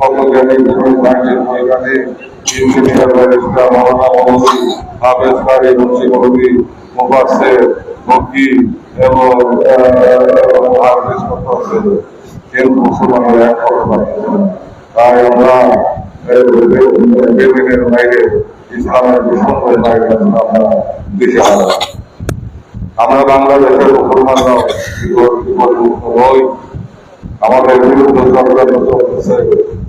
কর্মজ্ঞানী বিভিন্ন ব্রাঞ্চের মহিলানী engineer barrister মৌলানা মৌলী হাফেজ কারি মুন্সি মৌলী মুফাসের মক্কি এবং হাফেজ আমরা বাংলাদেশের মুসলমানরা আমাদের বিরুদ্ধে চলতেছে।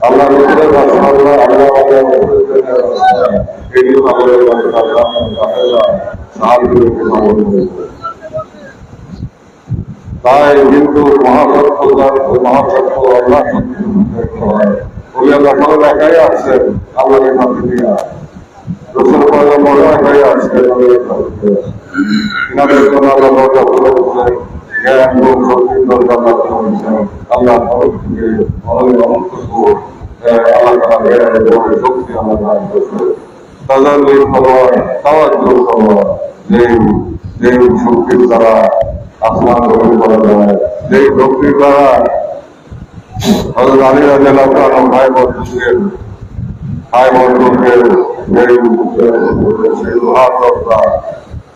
আল্লাহ রসুলের রাস্তা আল্লাহ আল্লাহ এটি পাগলের রাস্তা আল্লাহ সাহায্যকে করেছে তাই কিন্তু মহাসত্য মহাসত্য আল্লাহ ওই আল্লাহ দিয়া রসুল পয়লা বড় একাই আল্লাহ জ্ঞান দরজা আল্লাহ খুলে দিচ্ছেন আল্লাহ তরফ থেকে সুখ, আহ, আল্লাহ জ্ঞান এবং শক্তি আমরা শক্তির দ্বারা আসমান গ্রহণ করা যায় যে শক্তির দ্বারা আলী রাজা ভাই বন্ধুদের ভাই বন্ধুদের সেই লোহার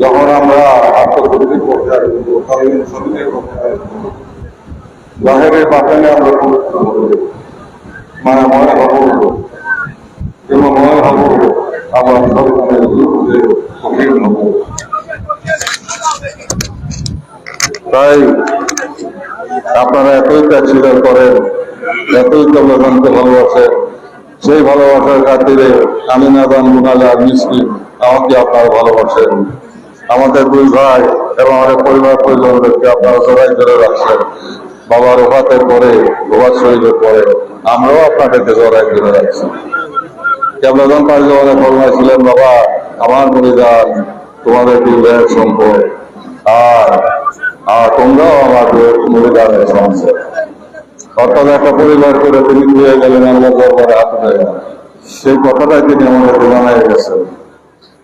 যখন আমরা করতে আসব তখন করতে আসব জাহেরের বাতানে আমরা পবিত্র মানে মনে হব এবং মনে হব আমার সরকারের বিরুদ্ধে কঠিন হব। তাই আপনারা এতই ত্যাগ করেন, এতই কর্মকান্তকে ভালোবাসেন, সেই ভালোবাসার খাতিরে আমি না দান মুনালা মিষ্টি আমাকে আপনারা ভালোবাসেন। আমাদের দুই ভাই এবং আমাদের পরিবার পরিজনদেরকে আপনারা জড়াই ধরে রাখছেন। বাবার ওফাতের পরে গোবার শরীরের পরে আমরাও আপনাদেরকে জড়াই ধরে রাখছি। কেবলজন পাঁচ জমানে ফরমাইছিলেন বাবা, আমার পরিবার তোমাদের দুই ভাইয়ের সম্পদ? আর আর তোমরাও আমাদের মরিদানের সংসার অর্থাৎ একটা পরিবার করে তিনি দিয়ে গেলেন, আমরা দরবারে হাত সেই কথাটাই তিনি আমাদের জানাই গেছেন।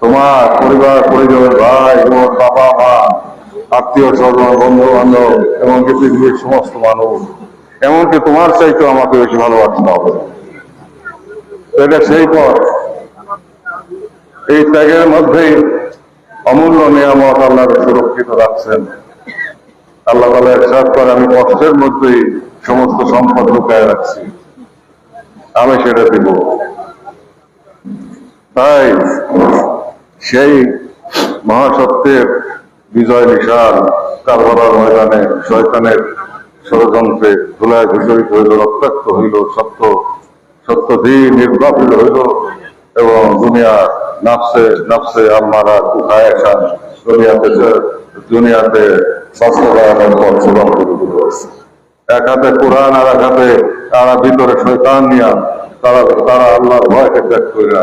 তোমার পরিবার পরিজন ভাই বোন বাবা, মা, আত্মীয় স্বজন বন্ধু বান্ধব এমনকি পৃথিবীর সমস্ত মানুষ। এমনকি তোমার চাইতে আমাকে বেশি ভালোবাসতে হবে। এটা সেই পথ। এই ত্যাগের মধ্যেই অমূল্য নিয়ামত আল্লাহ সুরক্ষিত রাখছেন। আল্লাহ তালা একসাথ করে আমি কষ্টের মধ্যেই সমস্ত সম্পদ লুকায় রাখছি। আমি সেটা দিব। তাই সেই মহাসত্যের বিজয় নিশান কারবালার ময়দানে শয়তানের ষড়যন্ত্রে ধুলায় ধূসরিত হইল, রক্তাক্ত হইল, সত্য সত্য দিন নির্বাপিত হইল এবং দুনিয়া নাফসে নাফসে আমারা কোথায় আসান দুনিয়াতে দুনিয়াতে বাস্তবায়নের পর চূড়ান্ত করে দিল এক হাতে কোরআন, আর এক হাতে তারা ভিতরে শৈতান নিয়া তারা তারা আল্লাহর ভয়কে ত্যাগ করিয়া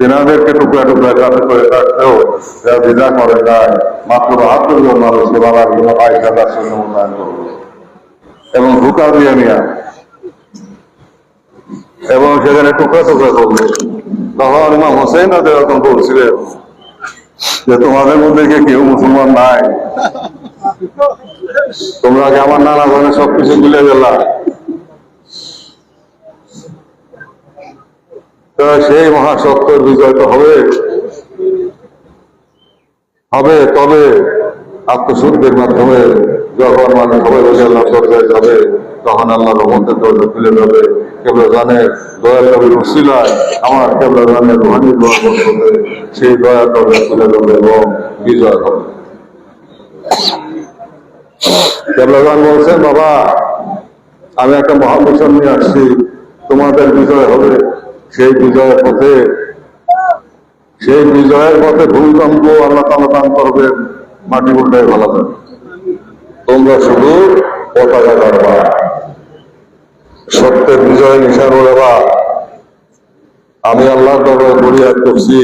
তেনাদেরকে টুকরা টুকরা কাছে করে রাখতেও যারা বিদা করে যায় মাত্র বাহাত্তর জন মানুষ বাবার আয়সা তার সঙ্গে মোতায়েন করবে। এবং হুকা দিয়ে নিয়ে এবং সেখানে টুকরা টুকরা করবে। তখন ইমাম হোসেন এরকম বলছিলেন যে, তোমাদের মধ্যে কেউ মুসলমান নাই? তোমরা আমার নানা ধরনের সবকিছু মিলে গেলা? সেই মহাসত্যের বিজয় তো হবে। হবে, তবে আত্মশুদ্ধির মাধ্যমে যখন মানুষ সবাই বসে আল্লাহ দরজায় যাবে, তখন আল্লাহ রহমতের দরজা খুলে যাবে। কেবল জানে দয়া কবির উসিলায় আমার কেবল জানে রোহানি দোয়া করতে সেই দয়া দরজা খুলে যাবে এবং বিজয় হবে। কেবলাগান বলছেন, বাবা, আমি একটা মহামিশন নিয়ে আসছি। তোমাদের বিজয় হবে। সেই বিজয়ের পথে, সেই বিজয়ের পথে ভূমিকম্প আল্লাহ তালা দান করবেন মাটি উল্টায় ভালো তোমরা শুধু পতাকা করবা সত্যের বিজয় নিশান ওড়াবা আমি আল্লাহ দরবারে ফরিয়াদ করছি,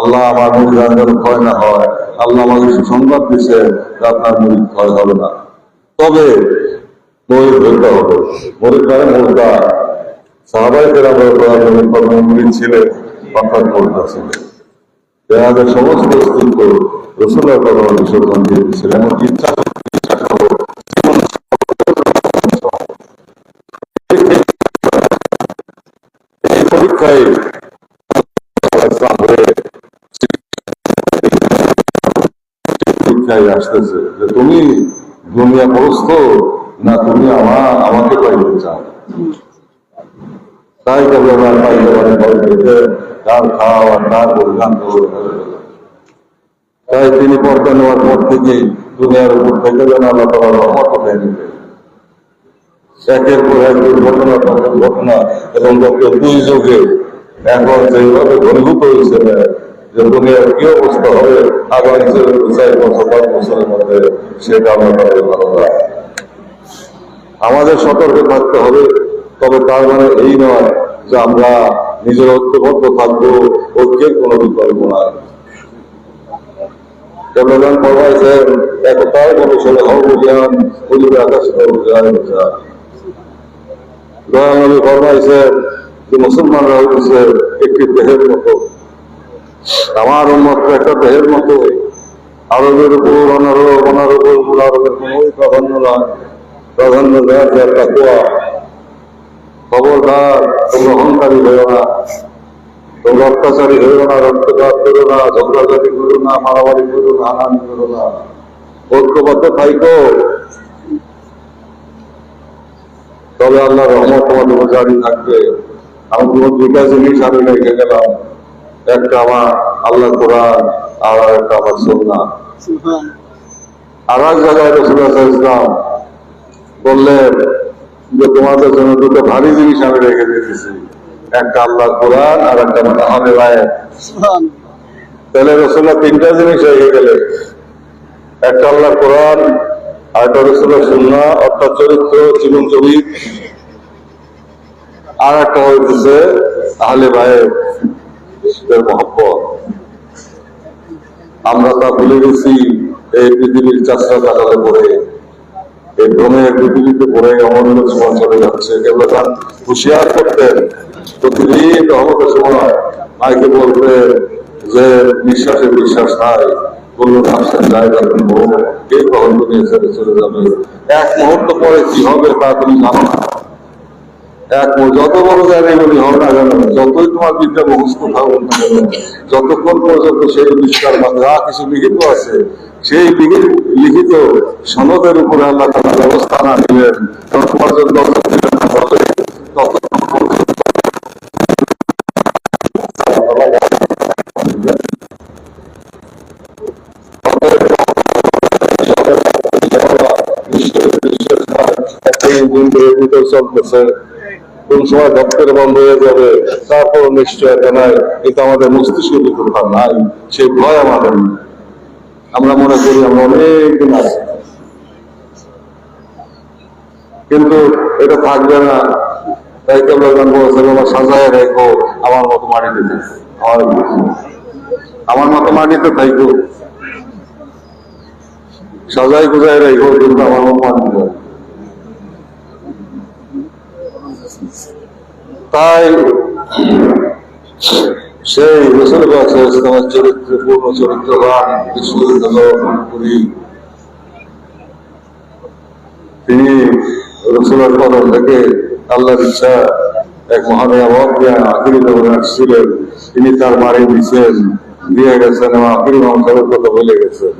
আল্লাহ আমার মুড়ি যেন ক্ষয় না হয়। আল্লাহ আমাকে সুসংবাদ দিচ্ছে যে আপনার মুড়ি ক্ষয় হবে না। তবে ময়ূর ধরতে হবে। মোর্দা পরীক্ষায় পরীক্ষায় আসতেছে যে তুমি দুনিয়া পরস্ত না তুমি আমার আমাকে পাইতে চাও? তাই আমার পাইতে পারে ভয় পেতে তার খাওয়া তার পরিধান তাই তিনি পর্দা নেওয়ার পর থেকে দুনিয়ার উপর থেকে যেন আল্লাহ রহমত উঠে একের পর এক দুর্ঘটনা ঘটনা এবং দুই যুগে এখন ঘনীভূত হয়েছে, যে দুনিয়ার কি অবস্থা হবে, আগামী চার বছর, পাঁচ বছরের মধ্যে সেটা আমরা আমাদের সতর্ক থাকতে হবে। তবে তার মানে এই নয় যে আমরা নিজের ঐক্যবদ্ধ থাকব, ঐক্যের কোনো বিকল্প নাই। মুসলমানরা আরবের উপর, অনারব, অনারবের প্রাধান্য নয় প্রাধান্য দেওয়ার খবরদার তোমরা অহংকারী হয়েও না। তোমরা অত্যাচারী হয়েও না রক্তপাত করো না ঝগড়াঝাটি করো না মারামারি করো না হানাহানি করো না। ঐক্যবদ্ধ থাইকো। তবে আল্লাহ রহমত তোমাদের জারি থাকবে। আমি তোমার দুইটা জিনিস আমি রেখে গেলাম। একটা আমার আল্লাহ কোরআন আর একটা আমার সন্না আর এক জায়গায় রসুল্লাহ ইসলাম বললেন যে তোমাদের জন্য দুটো ভারী জিনিস আমি রেখে দিতেছি একটা আল্লাহ কোরআন আর একটা আহলে রায় তাহলে রসুল্লাহ তিনটা জিনিস রেখে গেলে। একটা আল্লাহ কোরআন আর একটা রসুল্লাহ সুন্না অর্থাৎ চরিত্র জীবন চরিত আর একটা হইতেছে আহলে ভাইয়ের মহব্বত। আমরা তা ভুলে গেছি এই পৃথিবীর চাষা কাটালে পড়ে। এই ভ্রমের পৃথিবীতে পরে অমূল্য জীবন চলে যাচ্ছে। কেবল তার হুশিয়ার করতেন প্রতিদিন রহমতের সময় মাইকে বলবে যে বিশ্বাসে বিশ্বাস নাই এক মুহূর্ত পরে কি হবে তা তুমি জানো না। এক যত বড় জায়গায় বলি না কেন যতই তোমার বিদ্যা মুখস্থ থাকুক না কেন যতক্ষণ পর্যন্ত সেই বিস্তার বা যা কিছু লিখিত আছে সেই লিখিত সনদের উপরে আল্লাহ তালা ব্যবস্থা না নিলেন তোমার জন্য দিলেন না কোন সময় দপ্তর বন্ধ হয়ে যাবে তারপর নিশ্চয়তা নাই কিন্তু আমাদের মস্তিষ্ক কিন্তু ভাব নাই সেই ভয় আমাদের আমরা মনে করি আমরা অনেকদিন আছি। কিন্তু এটা থাকবে না। তাই কেবল জানব বাবা সাজায় রেখো, আমার মতো মাটিতে থাকো। আমার আমার মতো মাটিতে থাইকো সাজাই গুজাই রেখো, কিন্তু আমার মতো মাটিতে তাই সেই রসুল ইসলামের চরিত্রে পূর্ণ চরিত্রবান বিশ্বজিৎ পুরী তিনি রসুলের কদম থেকে আল্লাহর ইচ্ছা এক আসছিলেন। তিনি তার বাড়ি দিচ্ছেন দিয়ে গেছেন এবং আখিরি মামসারের কথা বলে গেছেন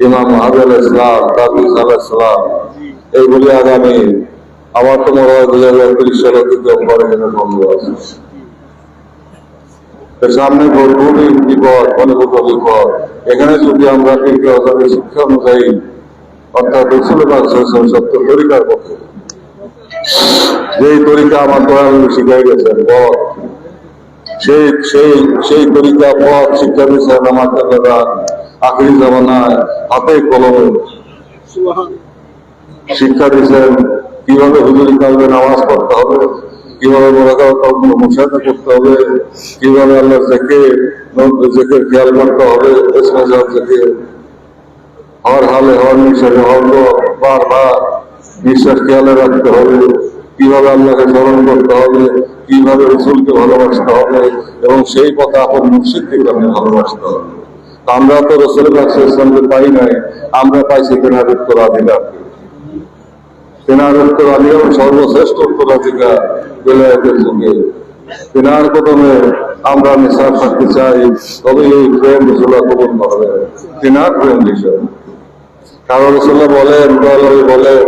ইমাম মাহাদ আল ইসলাম তাবিজ আল ইসলাম এইগুলি আগামী আমার তো মনে হয় দুই হাজার তিরিশ সালে অতিক্রম করে এখানে বন্ধ আছে। সামনে ভোটভূমি বিপদ অনুভূত বিপদ এখানে যদি আমরা কিন্তু আমাদের শিক্ষা অনুযায়ী, অর্থাৎ সত্য তরিকার পক্ষে যেই তরিকা আমার কোরআন শিখাই গেছেন পথ সেই সেই সেই তরিকা পথ শিক্ষা দিয়েছেন আমার দাদা আখরি জামানায় হাতে কলমে। শিক্ষা দিয়েছেন কীভাবে হুজুরি কালবে নামাজ পড়তে হবে? কীভাবে মুসাদা করতে হবে? কীভাবে আল্লাহ জেকে জেকে খেয়াল করতে হবে? হর হালে হর নিঃশ্বাসে হর বারবার নিঃশ্বাস খেয়ালে রাখতে হবে। কীভাবে আল্লাহকে স্মরণ করতে হবে? কীভাবে রসুলকে ভালোবাসতে হবে? এবং সেই পথে আপন মুর্শিদকে আপনি ভালোবাসতে হবে। আমরা তো রসুল পাই নাই, আমরা পাইছি তেনার উত্তরাধিকারকে তেনার উত্তরাধিকার সর্বশ্রেষ্ঠ উত্তরাধিকার তেনার কদমে আমরা নিঃশ্বাস থাকতে চাই তবে এই প্রেম রসুল্লাহ করবে। তেনার প্রেম বিষয়। কারণ রসুল্লাহ বলেন বলেন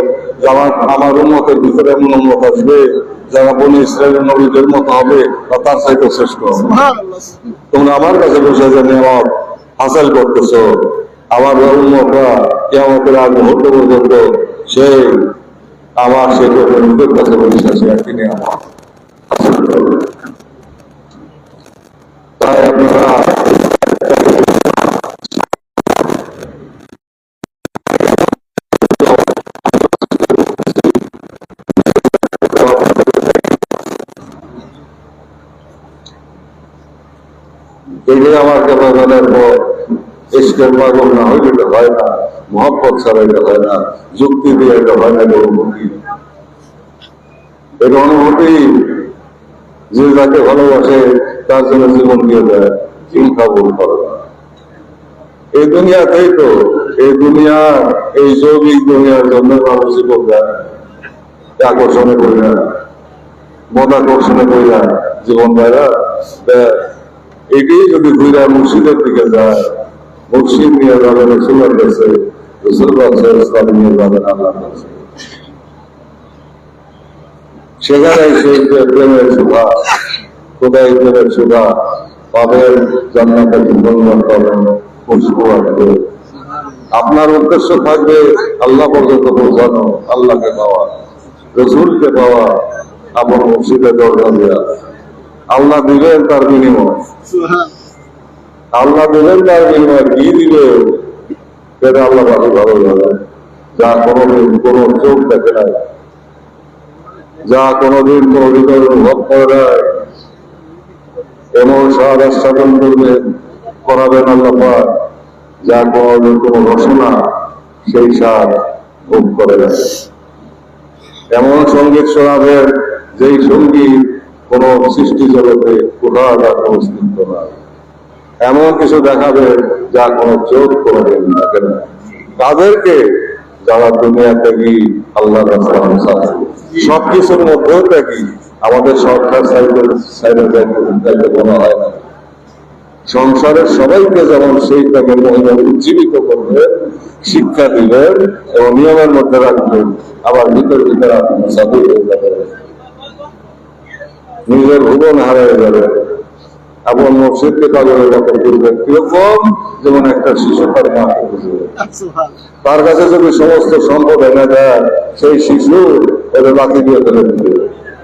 আমার আমার উন্মতের ভিতরে এমন উন্মত আসবে, যারা বনি ইসরায়েলের নবীদের মতো হবে বা তার চাইতে শ্রেষ্ঠ। তোমরা আমার কাছে বসে যে নিয়ামত হাসিল করতেছ, আমার উন্মতরা কেমতের আগ মুহূর্ত পর্যন্ত সেই আমার সেটা নিজের কাছে বসে আছে নিয়ামত হাসিল করবে তাই আপনারা আমার জনগণের পর ইস্কের পাগল না হইলে তো হয় না মহব্বত ছাড়াইলে হয় না যুক্তি দিয়ে এটা হয় না এটা অনুভূতি এটা অনুভূতি যে যাকে ভালোবাসে, তার জন্য জীবন দিয়ে দেয়। চিন্তা ভুল করে না এই দুনিয়াতেই তো, এই দুনিয়া এই যৌগিক দুনিয়ার জন্য মানুষ জীবন দেয় আকর্ষণে করি না মন আকর্ষণে করি না জীবন দেয় এটাই যদি ঘুরে মুর্শিদের দিকে যায় মুর্শিদ নিয়ে যাবেন রসুলের কাছে রসুল ইসলাম নিয়ে যাবেন আল্লাহর কাছে সেখানে সেই প্রেমের সুধা খোদাই প্রেমের সুধা পাবেন জান্নাতে পাবেন খুশবু আসবে। আপনার উদ্দেশ্য থাকবে আল্লাহ পর্যন্ত পৌঁছানো, আল্লাহকে পাওয়া, রসুলকে পাওয়া আমার মসজিদে দরজা দেওয়া আল্লাহ দিবেন তার বিনিময়। আল্লাহ দিবেন তার বিনিময় কি দিবে সেটা আল্লাহ ভালো ভালো যাবে যা কোনোদিন কোনো চোখ দেখে নাই, যা কোনোদিন কোনো হৃদয় অনুভব করে নাই, এমন সাহায্য সাধন করবেন করাবেন আল্লাহ পাক, যা কোনোদিন কোনো রসনা সেই সার ভোগ করে নাই। এমন সংগীত শোনাবেন, যেই সংগীত কোন সৃষ্টি জগতে কোথাও তার অস্তিত্ব নাই। এমন কিছু দেখাবে যা কোনো চোখ কোনোদিন দেখে না। তাদেরকে যারা দুনিয়া থেকে আল্লাহ সব কিছুর মধ্যেও দেখি আমাদের সরকার সাইডে সাইডে যাইতে বলা হয় না। সংসারের সবাইকে যেমন সেই ত্যাগের মহিলা উজ্জীবিত করবে, শিক্ষা দিবেন এবং নিয়মের মধ্যে রাখবেন আবার ভিতরে ভিতরে যাবে। নিজের ভুবন হারিয়ে যাবে। এবং মসজিদকে কাজের ব্যাপার করবেন কীরকম যেমন একটা শিশু তার মাকে বুঝবে তার কাছে যদি সমস্ত সম্পদ এনে দেয় সেই শিশু ওদের বাকি দিয়ে ফেলে দিবে।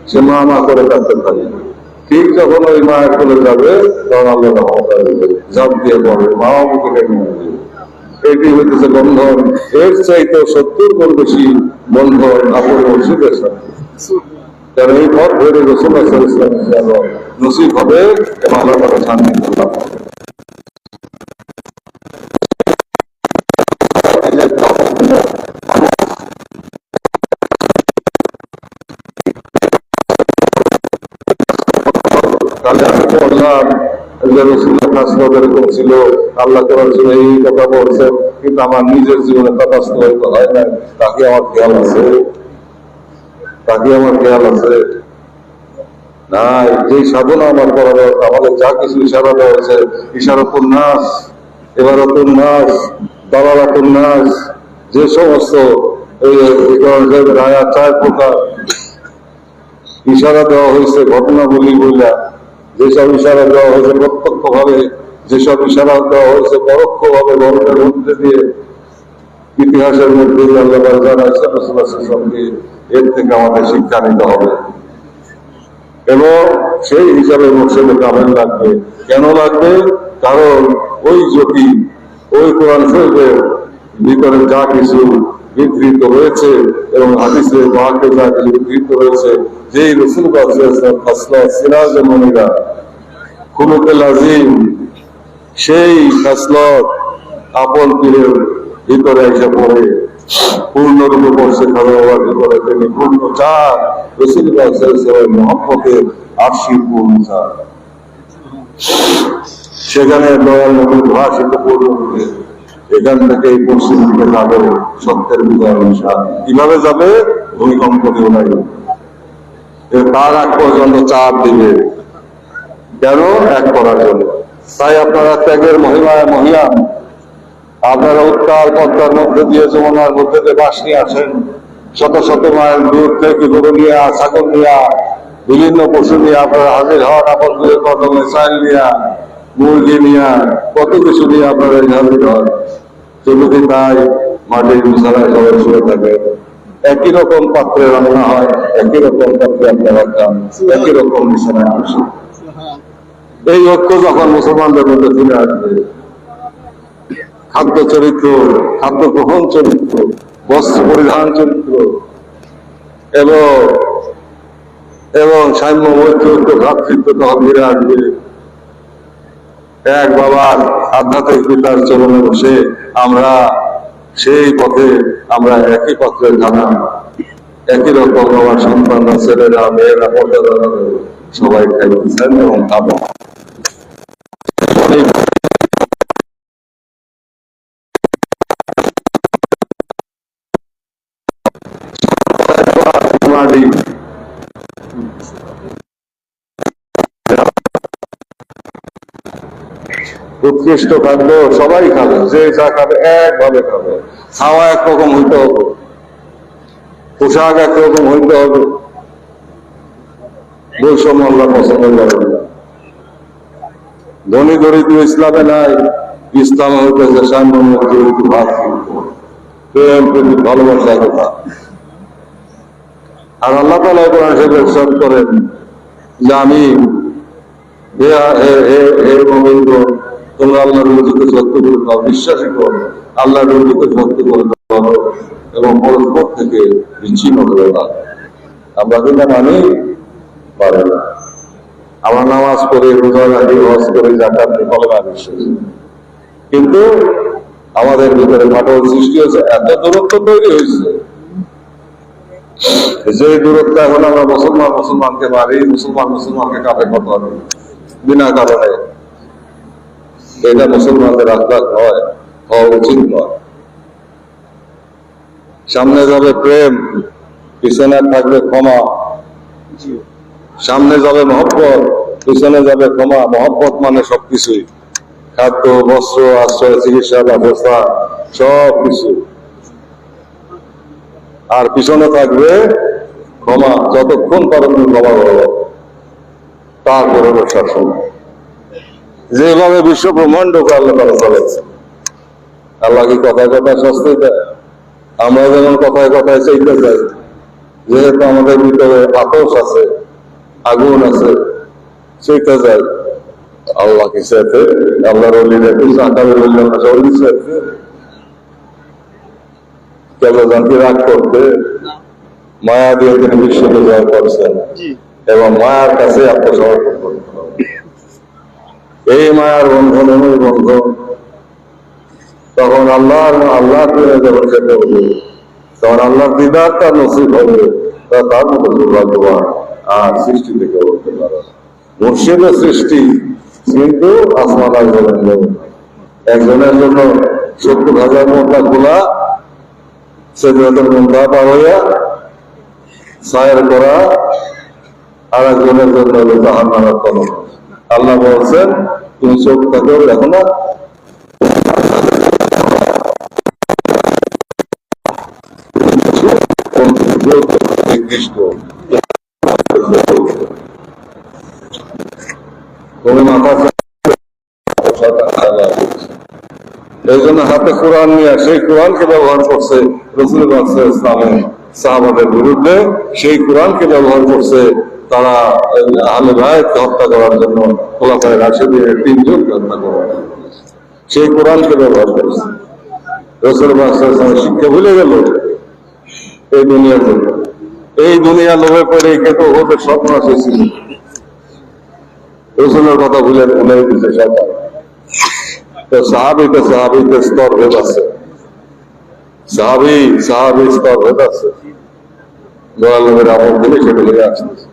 সে মা মা করে কাঁদতে থাকবে ঠিক যখন ওই মায়ের কোলে যাবে তখন আল্লাহ আসবে দিয়ে পড়বে মাও মুখে নেবে এটি হইতেছে বন্ধন। এর চাইতে সত্তর গুণ বেশি বন্ধন আপন মসজিদের সাথে। কারণ এই পথ ধরে রসুল ইসলাম নসিব হবে এবং আল্লাহ লাভ বললাম এরকম আল্লাহ করার জন্য এই কথা কিন্তু আমার নিজের জীবনে হয় না তাকে আমার খেয়াল আছে। তাকে আমার খেয়াল আছে। নাই যে সাধনা আমার করা আমাদের যা কিছু ইশারা দেওয়া হয়েছে ইশারাতুন উপন্যাস এবার নাস দালালাতুন নাস যে সমস্ত রায়া, চার প্রকার ইশারা দেওয়া হয়েছে ঘটনা ঘটনাবলী বইলা। যেসব ইশারা দেওয়া হয়েছে প্রত্যক্ষ ভাবে যেসব ইশারা দেওয়া হয়েছে পরোক্ষ ভাবে গল্পের মধ্যে দিয়ে, ইতিহাসের মধ্যে আল্লাহ জানাইছে এর থেকে আমাদের শিক্ষা নিতে হবে। এবং সেই হিসাবে মুর্শিদে কামেল লাগবে? কেন লাগবে? কারণ ওই জ্যোতি ওই কোরআন শরীফের ভিতরে যা কিছু বিধৃত হয়েছে এবং হাদিসে মাকে যা কিছু বিধৃত হয়েছে, যেই রসুল ফাসলা সিরাজ মনিরা, খুলুকে লাজিম সেই ফাসলত আপন পীরের ভিতরে এসে পড়ে। পূর্ণরূপে ভিতরে তিনি পূর্ণ মহব্বতের আশি পূর্ণ চান সেখানে দয়াল নবীর ভাষিত পূর্ণরূপে এখান থেকে এই পশ্চিম দিকে যাবে সত্যের বিজয় অনুসার কীভাবে যাবে? ভূমিকম্প কেউ নাই তার আগ পর্যন্ত চাপ দিবে। কেন? এক করার জন্য তাই আপনারা ত্যাগের মহিমায় মহিয়ান আপনারা উত্তাল পদ্মার মধ্যে দিয়ে যমুনার মধ্যে দিয়ে বাস নিয়ে আসেন শত শত মাইল দূর থেকে গরু নিয়ে ছাগল নিয়ে বিভিন্ন পশু নিয়ে আপনারা হাজির হন আপন কদমে চাল নিয়ে, মুরগি নিয়ে, কত কিছু নিয়ে আপনারা হাজির হন। শুধু তাই মাটির বিছানায় সবাই শুয়ে থাকে। একই রকম পাত্রে রান্না হয়, একই রকম পাত্রে আপনারা খান, একই রকম বিছানায় আসে এই ঐক্য যখন মুসলমানদের মধ্যে ফিরে আসবে খাদ্য চরিত্র, খাদ্য গ্রহণ চরিত্র, বস্ত্র পরিধান চরিত্র, এবং এবং সাম্য ঐক্য ভ্রাতৃত্ব তখন ফিরে আসবে এক বাবার আধ্যাত্মিক পিতার চরণে বসে আমরা সেই পথে, আমরা একই পথে জানা একই রকম আমার সন্তানরা, ছেলেরা, মেয়েরা পর্দারা সবাই খাইতেছেন এবং উৎকৃষ্ট খাদ্য সবাই খাবে যে যা খাবে একভাবে খাবে খাওয়া একরকম হইতে হবে পোশাক একরকম হইতে হবে বৈষম্য আল্লাহ পছন্দ করেন ধনী দরিদ্র ইসলামে নাই ইসলাম হইতেছে প্রেম প্রীতি ভালোবাসা কথা আর আল্লাহ তালা কোরআন ইরশাদ করেন যে আমি হে হে হে তোমরা আল্লাহর রুজিকে সত্য করে দাও বিশ্বাসী করো আল্লাহর রুজিকে সত্য করে দাও এবং পরস্পর থেকে বিচ্ছিন্ন করে না আমরা কিন্তু মানি, পারে না। আমরা নামাজ পড়ে, রোজা রাখি, হজ করে জাকাত না বিশ্বাসী কিন্তু আমাদের ভিতরে ফাটল সৃষ্টি হয়েছে, এত দূরত্ব তৈরি হয়েছে। যে দূরত্ব এখন আমরা মুসলমান, মুসলমানকে মারি, মুসলমান, মুসলমানকে কাপে কথা করি বিনা কারণে। এটা মুসলমানদের আখলাখ নয় হওয়া উচিত নয়। সামনে যাবে প্রেম পিছনে থাকবে ক্ষমা। সামনে যাবে মহব্বত পিছনে যাবে ক্ষমা। মহব্বত মানে সবকিছুই খাদ্য বস্ত্র আশ্রয় চিকিৎসা ব্যবস্থা সব কিছু। আর পিছনে থাকবে ক্ষমা। যতক্ষণ পারো তুমি ক্ষমা করো। তারপরে শাসন যেভাবে বিশ্ব ব্রহ্মাণ্ডকে আল্লাহ তারা চলেছে। আল্লাহ কি কথায় কথায় শাস্তি দেয়। আমরা যেমন কথায় কথায় চাইতে চাই যেহেতু আমাদের ভিতরে আতস আছে আগুন আছে সেইটা যাই আল্লাহ কি চাইতে আল্লাহর অলিরা কিছু আকারে বললেন না অলি চাইতে। কেবলজনকে রাগ করতে? মায়া দিয়ে তিনি বিশ্বকে জয় করছেন। এবং মায়ার কাছে আত্মসমর্পণ। এই মায়ার বন্ধন ওই বন্ধন। তখন আল্লাহ আল্লাহ যেতে হবে তখন আল্লাহর দিদার তার নসিব হবে তার মতো দুর্ভাগ্যবান। আর সৃষ্টি থেকে বলতে পারে মুর্শিদের সৃষ্টি, কিন্তু আসমান জলের জন্য। একজনের জন্য সত্তর হাজার মোটা খোলা সে যত মন্তা পার হইয়া সায়ের করা, আর একজনের জন্য হলো জাহান তলব আল্লাহ বলছেন, তুমি চোখ থাকো দেখো না। নির্দিষ্ট এই জন্য হাতে কোরআন নিয়ে সেই কোরআনকে ব্যবহার করছে রসুল ইসলামে সাহাবাদের বিরুদ্ধে, সেই ব্যবহার করছে তারা আহলে ভাইকে হত্যা করার জন্য খোলাফায় রাশেদের তিনজনকে হত্যা জন্য। সেই কোরআনকে ব্যবহার করছে। রসুল শিক্ষা ভুলে গেল, এই দুনিয়ার জন্য এই দুনিয়া লোভে পড়ে কিন্তু ওদের স্বপ্ন এসেছিল রসুলের কথা ভুলে ভুলে দিতে সরকার। তো সাহাবিতে সাহাবিতে স্তর ভেদ আছে। সাহাবি সাহাবি স্তর ভেদ আছে। গোয়াল নবীর আমল থেকে সেটা আসতেছে।